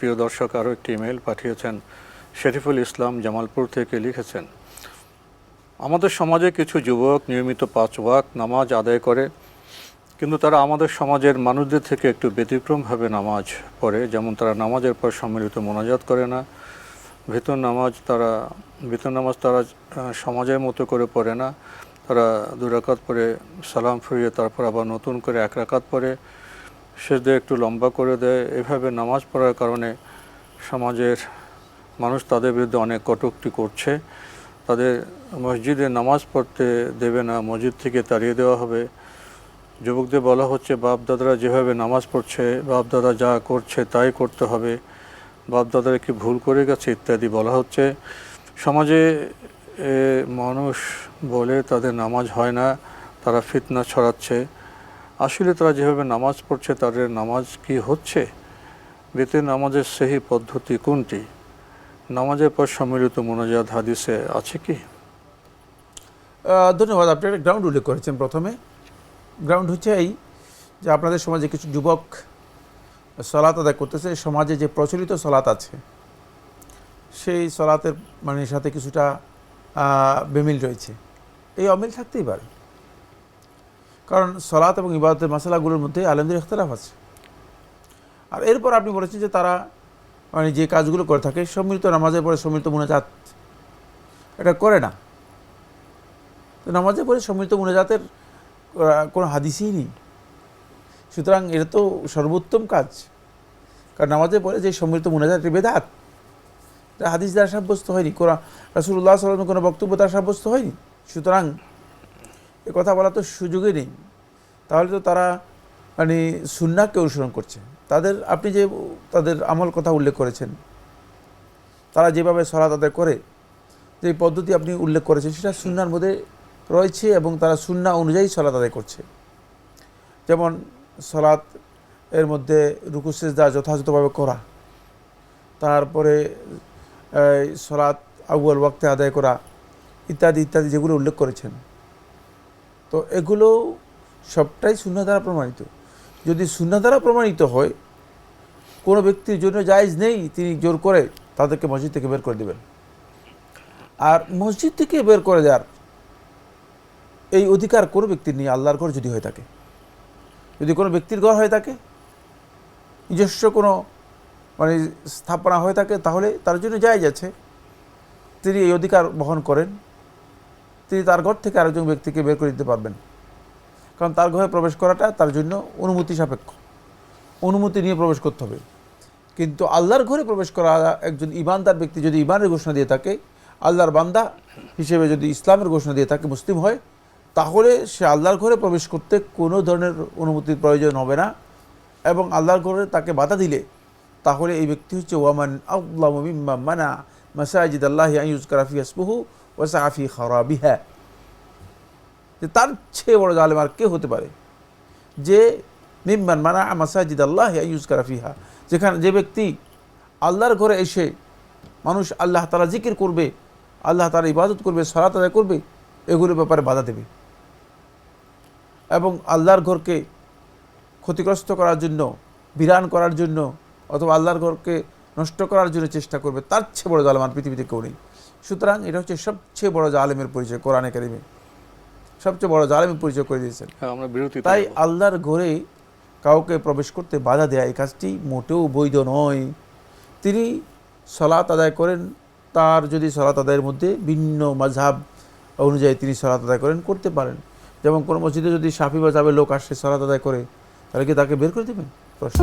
প্রিয় দর্শক, আরও একটি ইমেল পাঠিয়েছেন শরীফুল ইসলাম জামালপুর থেকে লিখেছেন, আমাদের সমাজে কিছু যুবক নিয়মিত পাঁচ ওয়াক নামাজ আদায় করে, কিন্তু তারা আমাদের সমাজের মানুষদের থেকে একটু ব্যতিক্রমভাবে নামাজ পড়ে। যেমন তারা নামাজের পর সম্মিলিত মোনাজাত করে না, ভেতর নামাজ তারা, ভেতর নামাজ তারা সমাজের মতো করে পড়ে না। তারা দু রাকাত পরে সালাম ফিরিয়ে তারপর আবার নতুন করে এক রাকাত পরে দিয়ে একটু লম্বা করে দেয়। এভাবে নামাজ পড়ার কারণে সমাজের মানুষ তাদের বিরুদ্ধে অনেক কটূক্তি করছে। তাদের মসজিদে নামাজ পড়তে দেবে না, মসজিদ থেকে তাড়িয়ে দেওয়া হবে। যুবকদের বলা হচ্ছে বাপ দাদারা যেভাবে নামাজ পড়ছে বাপ দাদা যা করছে তাই করতে হবে। বাপ দাদারা কি ভুল করে গেছে ইত্যাদি বলা হচ্ছে। সমাজে মানুষ বলে তাদের নামাজ হয় না, তারা ফিতনা ছড়াচ্ছে। আসলে তারা যেভাবে নামাজ পড়ছে, তাদের নামাজ কি হচ্ছে? বেতে নামাজের সেই পদ্ধতি কোনটি? নামাজের পর সম্মিলিত মোনাজাত হাদিসে আছে কি? ধন্যবাদ, আপনি একটা গ্রাউন্ড উল্লেখ করেছেন প্রথমে। গ্রাউন্ড হচ্ছে এই যে আপনাদের সমাজে কিছু যুবক সলাত আদায় করতেছে সমাজে যে প্রচলিত সলাত আছে, সেই সলাতের মানে সাথে কিছুটা বেমিল রয়েছে। এই অমিল থাকতেই পারে। কারণ সলাত এবং ইবাদতের মশালাগুলোর মধ্যে আলমদের ইখতলাফ আছে। আর এরপর আপনি বলেছেন যে তারা মানে যে কাজগুলো করে থাকে, সম্মিলিত নামাজের পরে সম্মিলিত মোনাজাত এটা করে না। তো নামাজে পড়ে সম্মিলিত মোনাজাতের কোনো হাদিসই নেই। সুতরাং এটা তো সর্বোত্তম কাজ। কারণ নামাজে পড়ে যে সম্মিলিত মোনাজাত এটি বেদাত। হাদিস দ্বারা সাব্যস্ত হয়নি। কোরআন রাসুল্লাহ সাল্লামের কোনো বক্তব্য দ্বারা সাব্যস্ত হয়নি। সুতরাং এ কথা বলা তো সুযোগই নেই। তাহলে তো তারা মানে সুন্নাকে অনুসরণ করছে। তাদের, আপনি যে তাদের আমল কথা উল্লেখ করেছেন, তারা যেভাবে সলাত আদায় করে, যে পদ্ধতি আপনি উল্লেখ করেছেন, সেটা সুন্নার মধ্যে রয়েছে এবং তারা সুন্না অনুযায়ী সলাত আদায় করছে। যেমন সলাত এর মধ্যে রুকুসেজদা যথাযথভাবে করা, তারপরে সলাত আউয়াল ওয়াক্তে আদায় করা, ইত্যাদি ইত্যাদি যেগুলো উল্লেখ করেছেন। তো এগুলো সবটাই সুন্না দ্বারা প্রমাণিত। যদি সুন্না দ্বারা প্রমাণিত হয়, কোনো ব্যক্তির জন্য জায়জ নেই, তিনি জোর করে তাদেরকে মসজিদ থেকে বের করে দেবেন। আর মসজিদ থেকে বের করে দেওয়ার এই অধিকার কোনো ব্যক্তির নেই, আল্লাহর ঘর যদি হয়ে থাকে। যদি কোনো ব্যক্তির ঘর হয়ে থাকে, নিজস্ব কোনো মানে স্থাপনা হয়ে থাকে, তাহলে তার জন্য জায়েজ আছে। তিনি এই অধিকার বহন করেন। তিনি তার ঘর থেকে আরেকজন ব্যক্তিকে বের করে দিতে পারবেন। কারণ তার ঘরে প্রবেশ করাটা তার জন্য অনুমতি সাপেক্ষ। অনুমতি নিয়ে প্রবেশ করতে হবে। কিন্তু আল্লাহর ঘরে প্রবেশ করা একজন ইমানদার ব্যক্তি যদি ইমানের ঘোষণা দিয়ে থাকে, আল্লাহর বান্দা হিসেবে যদি ইসলামের ঘোষণা দিয়ে থাকে, মুসলিম হয়, তাহলে সে আল্লাহর ঘরে প্রবেশ করতে কোনো ধরনের অনুমতির প্রয়োজন হবে না এবং আল্লাহর ঘরে তাকে বাধা দিলে, তাহলে এই ব্যক্তি হচ্ছে ওয়ামান আল্লাহ মানা মাসাজিদ আল্লাহ ইউজ কারাফি আসবহু ওয়াসাফি খারাবিহা। যে তার চেয়ে বড় জালেম আর কে হতে পারে? যে মিম্মান মানা মাসাজিদ আল্লাহ ইউজ কারাফিহা যেখানে যে ব্যক্তি আল্লাহর ঘরে এসে মানুষ আল্লাহ তালা জিকির করবে, আল্লাহ তালা ইবাদত করবে সরাত আদায় করবে, এগুলোর ব্যাপারে বাধা দেবে। এবং আল্লাহর ঘরকে ক্ষতিগ্রস্ত করার জন্য, বিরান করার জন্য, অথবা আল্লাহর ঘরকে নষ্ট করার জন্য চেষ্টা করবে, তার চেয়ে বড় জালেমান পৃথিবীতে কেউ নেই। সুতরাং এটা হচ্ছে সবচেয়ে বড় জালেমের পরিচয় কোরআনে একাডেমি সবচেয়ে বড় জালেমের পরিচয় করে দিয়েছেন। হ্যাঁ তাই আল্লাহর ঘরে কাউকে প্রবেশ করতে বাধা দেয়া এই কাজটি মোটেও বৈধ নয়। তিনি সলাত আদায় করেন তার যদি সলাত আদায়ের মধ্যে ভিন্ন মাঝহাব অনুযায়ী তিনি সলাত আদায় করেন করতে পারেন। যেমন কোনো মসজিদে যদি সাফি বাজাবে লোক আসে সলাত আদায় করে তাহলে কি তাকে বের করে দেবেন? প্রশ্ন।